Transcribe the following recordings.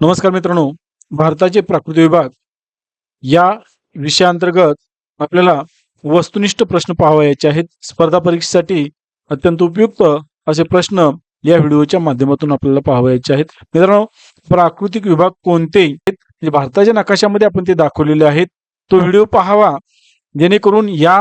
नमस्कार मित्रांनो भारताचे प्राकृतिक विभाग या विषयाअंतर्गत आपल्याला वस्तुनिष्ठ प्रश्न पाहावयाचे आहेत. स्पर्धा परीक्षेसाठी अत्यंत उपयुक्त असे प्रश्न या व्हिडिओच्या माध्यमातून आपल्याला पाहावयाचे आहेत. मित्रांनो प्राकृतिक विभाग कोणते म्हणजे भारताच्या नकाशामध्ये आपण ते दाखवलेले आहेत. तो व्हिडिओ पाहावा. जेणेकरून या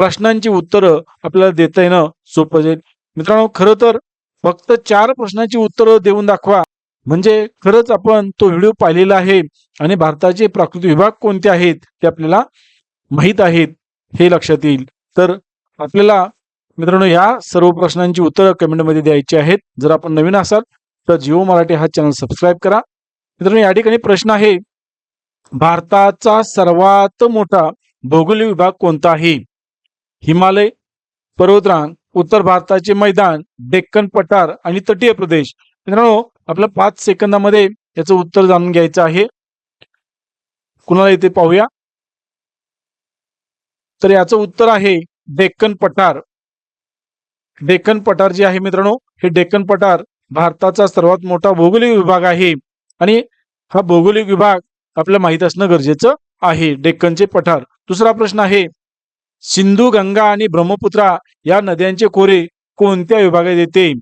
प्रश्नांची उत्तरं आपल्याला देता येणं सोपं जाईल. मित्रांनो खरं तर फक्त चार प्रश्नांची उत्तरं देऊन दाखवा. म्हणजे खरंच आपण तो व्हिडिओ पाहिलेला आहे आणि भारताचे प्राकृतिक विभाग कोणते आहेत ते आपल्याला माहीत आहेत हे लक्षात येईल. तर आपल्याला मित्रांनो या सर्व प्रश्नांची उत्तरं कमेंटमध्ये द्यायची आहेत. जर आपण नवीन असाल तर जिओ मराठी हा चॅनल सबस्क्राईब करा. मित्रांनो या ठिकाणी प्रश्न आहे भारताचा सर्वात मोठा भौगोलिक विभाग कोणता आहे? हिमालय पर्वतरांग उत्तर भारताचे मैदान डेक्कन पठार आणि तटीय प्रदेश. मित्रांनो आपल्या पाच सेकंदामध्ये याचं उत्तर जाणून घ्यायचं आहे. कुणाला इथे पाहूया? तर याचं उत्तर आहे डेक्कन पठार. डेक्कन पठार जे आहे मित्रांनो हे डेक्कन पठार भारताचा सर्वात मोठा भौगोलिक विभाग आहे. आणि हा भौगोलिक विभाग आपल्याला माहीत असणं गरजेचं आहे डेक्कनचे पठार. दुसरा प्रश्न आहे सिंधू गंगा आणि ब्रह्मपुत्रा या नद्यांचे खोरे कोणत्या विभागात येते?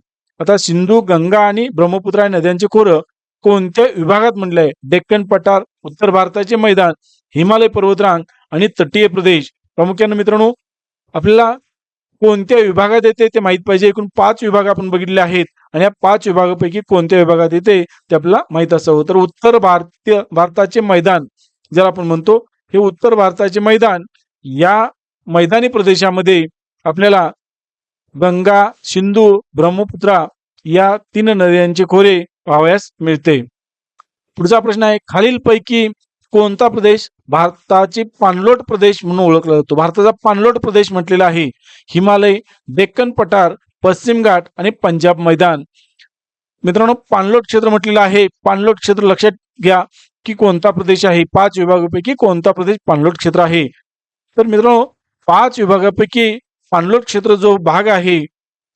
आता सिंधू गंगा आणि ब्रह्मपुत्रा या नद्यांचे खोरं कोणत्या विभागात म्हटलंय? डेक्कन पठार उत्तर भारताचे मैदान हिमालय पर्वतरांग आणि तटीय प्रदेश. प्रामुख्याने मित्रांनो आपल्याला कोणत्या विभागात येते ते माहीत पाहिजे. एकूण पाच विभाग आपण बघितले आहेत आणि या पाच विभागापैकी कोणत्या विभागात येते ते आपल्याला माहीत असावं. तर उत्तर भारतीय भारताचे मैदान ज्याला आपण म्हणतो हे उत्तर भारताचे मैदान या मैदानी प्रदेशामध्ये आपल्याला गंगा सिंधू ब्रह्मपुत्रा या तीन नद्यांचे खोरे पाहावयास मिळते. पुढचा प्रश्न आहे खालीलपैकी कोणता प्रदेश भारताचे पाणलोट प्रदेश म्हणून ओळखला जातो? भारताचा पाणलोट प्रदेश म्हटलेला आहे हिमालय डेक्कन पठार पश्चिम घाट आणि पंजाब मैदान. मित्रांनो पाणलोट क्षेत्र म्हटलेलं आहे. पाणलोट क्षेत्र लक्षात घ्या की कोणता प्रदेश आहे? पाच विभागापैकी कोणता प्रदेश पाणलोट क्षेत्र आहे? तर मित्रांनो पाच विभागापैकी पाणलोट क्षेत्र जो भाग आहे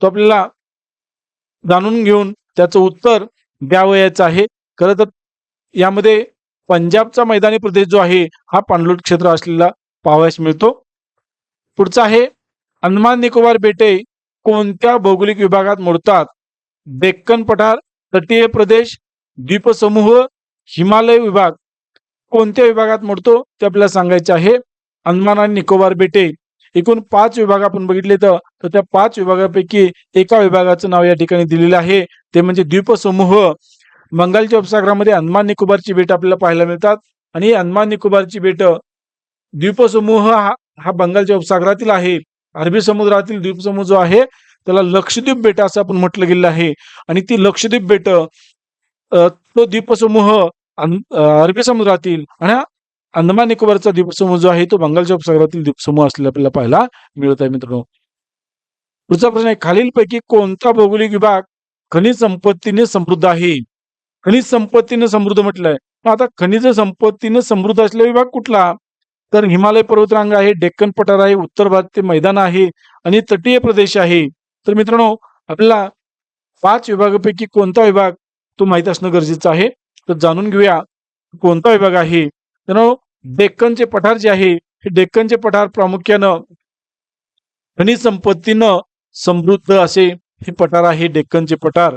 तो आपल्याला जाणून घेऊन त्याचं उत्तर द्यावयाचं आहे. खरं तर यामध्ये पंजाबचा मैदानी प्रदेश जो आहे हा पाणलोट क्षेत्र असलेला पाहावयास मिळतो. पुढचा आहे अंदमान निकोबार बेटे कोणत्या भौगोलिक विभागात मोडतात? डेक्कन पठार तटीय प्रदेश द्वीपसमूह हिमालय विभाग. कोणत्या विभागात मोडतो? ते आपल्याला सांगायचे आहे. अंदमान आणि निकोबार बेटे एकूण पाच विभाग आपण बघितले तर त्या पाच विभागापैकी एका विभागाचं नाव या ठिकाणी दिलेलं आहे. ते म्हणजे द्वीपसमूह बंगालच्या उपसागरामध्ये अंदमान निकोबारची बेट आपल्याला पाहायला मिळतात. आणि अंदमान निकोबारची बेट द्वीपसमूह हा हा बंगालच्या उपसागरातील आहे. अरबी समुद्रातील द्वीपसमूह जो आहे त्याला लक्षद्वीप बेट असं आपण म्हटलं गेलं आहे. आणि ती लक्षद्वीप बेट तो द्वीपसमूह अरबी समुद्रातील आणि अंदमान निकोबारचा द्वीपसमूह जो आहे तो बंगालच्या उपसागरातील द्वीपसमूह असलेला आपल्याला पाहायला मिळत आहे मित्रांनो. पुढचा प्रश्न आहे खालीलपैकी कोणता भौगोलिक विभाग खनिज संपत्तीने समृद्ध आहे? खनिज संपत्तीने समृद्ध म्हटलंय. आता खनिज संपत्तीने समृद्ध असलेला विभाग कुठला? तर हिमालय पर्वतरांग आहे डेक्कन पठार आहे उत्तर भारतीय मैदान आहे आणि तटीय प्रदेश आहे. तर मित्रांनो आपल्याला पाच विभागापैकी कोणता विभाग तो माहीत असणं गरजेचं आहे? तर जाणून घेऊया कोणता विभाग आहे? मित्रांनो डेक्कनचे पठार जे आहे हे डेक्कनचे पठार प्रामुख्यानं खनिज संपत्तीनं समृद्ध असे हे पठार आहे डेक्कनचे पठार.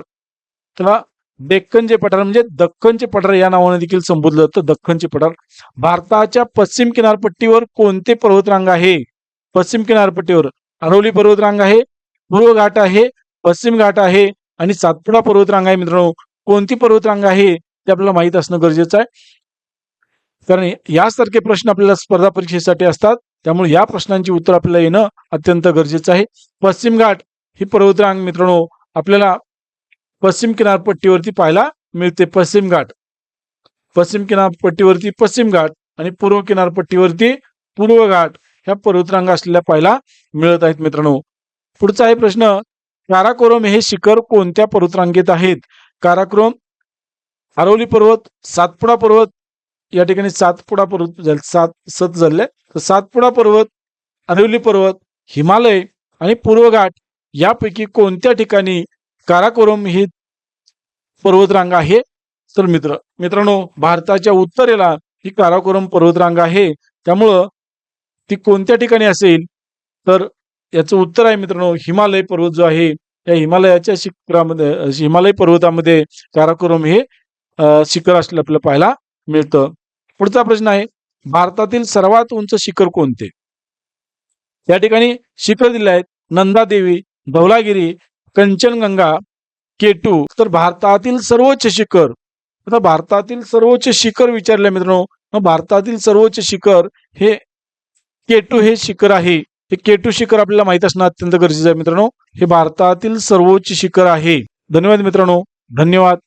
त्याला डेक्कनचे पठार म्हणजे दख्खनचे पठार या नावाने देखील संबोधलं जातं. दख्खनचे पठार. भारताच्या पश्चिम किनारपट्टीवर कोणते पर्वतरांग आहे? पश्चिम किनारपट्टीवर अरवली पर्वतरांग आहे पूर्व घाट आहे पश्चिम घाट आहे आणि सातपुडा पर्वतरांग आहे मित्रांनो. कोणती पर्वतरांग आहे? ते आपल्याला माहीत असणं गरजेचं आहे. कारण यासारखे प्रश्न आपल्याला स्पर्धा परीक्षेसाठी असतात. त्यामुळे या प्रश्नांची उत्तर आपल्याला येणं अत्यंत गरजेचं आहे. पश्चिम घाट ही पर्वतरांग मित्रांनो आपल्याला पश्चिम किनारपट्टीवरती पाहायला मिळते. पश्चिम घाट. पश्चिम किनारपट्टीवरती पश्चिम घाट आणि पूर्व किनारपट्टीवरती पूर्व घाट ह्या पर्वतरांग असलेल्या पाहायला मिळत आहेत मित्रांनो. पुढचा आहे प्रश्न काराकोरम हे शिखर कोणत्या पर्वतरांगेत आहेत? काराकोरम आरवली पर्वत सातपुडा पर्वत या ठिकाणी सातपुडा पर्वत झाले सात सत झाले तर सातपुडा पर्वत अरवली पर्वत हिमालय आणि पूर्व घाट यापैकी कोणत्या ठिकाणी काराकोरम ही पर्वतरांग आहे? तर मित्र मित्रांनो भारताच्या उत्तरेला ही काराकोरम पर्वतरांग आहे. त्यामुळं ती कोणत्या ठिकाणी असेल? तर याचं उत्तर आहे मित्रांनो हिमालय पर्वत जो आहे या हिमालयाच्या शिखरामध्ये हिमालय पर्वतामध्ये काराकोरम हे शिखर असलं आपल्याला पाहायला मिळतं. पुढचा प्रश्न आहे भारतातील सर्वात उंच शिखर कोणते? या ठिकाणी शिखर दिले आहेत नंदादेवी धौलागिरी कंचनगंगा केटू तर भारतातील सर्वोच्च शिखर आता भारतातील सर्वोच्च शिखर विचारले मित्रांनो भारतातील सर्वोच्च शिखर हे केटू हे शिखर आहे. हे केटू शिखर आपल्याला माहीत असणं अत्यंत गरजेचं आहे मित्रांनो. हे भारतातील सर्वोच्च शिखर आहे. धन्यवाद मित्रांनो. धन्यवाद.